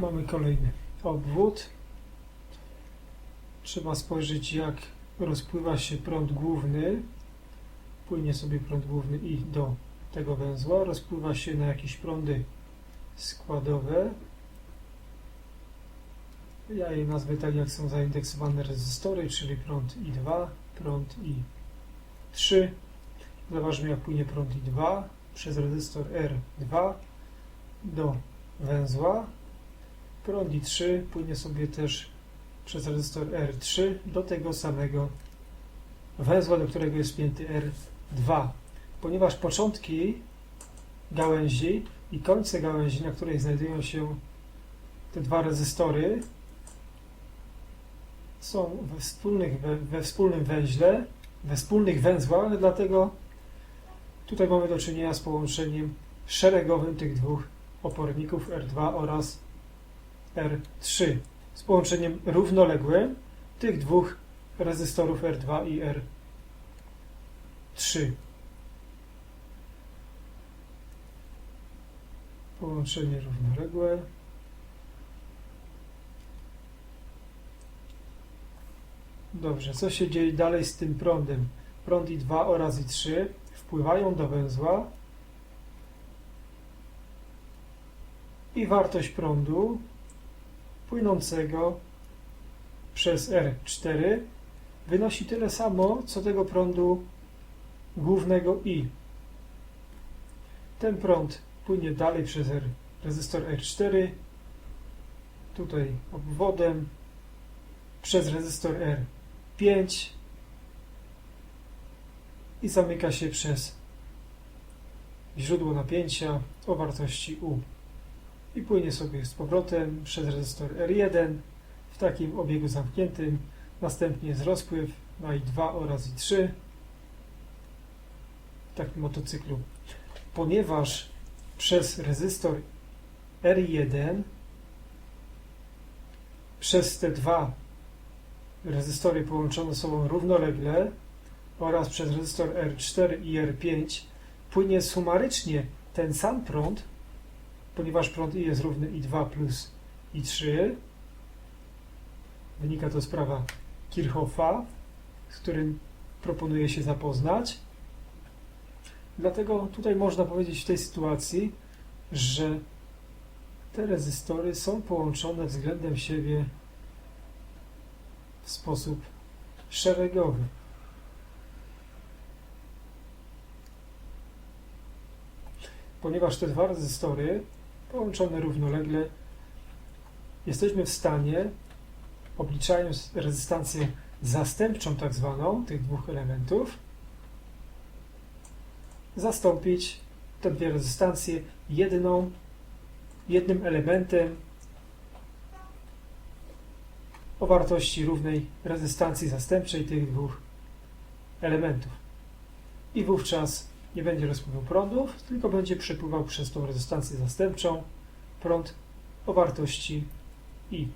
Mamy kolejny obwód. Trzeba spojrzeć, jak rozpływa się prąd główny. Płynie sobie prąd główny i do tego węzła. Rozpływa się na jakieś prądy składowe. Ja je nazwę tak, jak są zaindeksowane rezystory, czyli prąd I2, prąd I3. Zobaczmy, jak płynie prąd I2 przez rezystor R2 do węzła. Prąd I3 płynie sobie też przez rezystor R3 do tego samego węzła, do którego jest wpięty R2. Ponieważ początki gałęzi i końce gałęzi, na której znajdują się te dwa rezystory, są we, wspólnych, we, we wspólnym węźle, we wspólnych węzłach, dlatego tutaj mamy do czynienia z połączeniem szeregowym tych dwóch oporników R2 oraz R3 z połączeniem równoległym tych dwóch rezystorów R2 i R3. Połączenie równoległe. Dobrze, co się dzieje dalej z tym prądem? Prąd I2 oraz I3 wpływają do węzła i wartość prądu płynącego przez R4 wynosi tyle samo, co tego prądu głównego I. Ten prąd płynie dalej przez R, rezystor R4, tutaj obwodem, przez rezystor R5 i zamyka się przez źródło napięcia o wartości U i płynie sobie z powrotem przez rezystor R1 w takim obiegu zamkniętym. Następnie jest rozpływ na I2 oraz I3 w takim motocyklu. Ponieważ przez rezystor R1 przez te dwa rezystory połączone sobą równolegle oraz przez rezystor R4 i R5 płynie sumarycznie ten sam prąd, ponieważ prąd I jest równy I2 plus I3. Wynika to z prawa Kirchhoffa, z którym proponuję się zapoznać. Dlatego tutaj można powiedzieć w tej sytuacji, że te rezystory są połączone względem siebie w sposób szeregowy. Ponieważ te dwa rezystory połączone równolegle jesteśmy w stanie, obliczając rezystancję zastępczą tak zwaną tych dwóch elementów, zastąpić te dwie rezystancje jedną, jednym elementem o wartości równej rezystancji zastępczej tych dwóch elementów. I wówczas nie będzie rozpływu prądów, tylko będzie przepływał przez tą rezystancję zastępczą prąd o wartości I.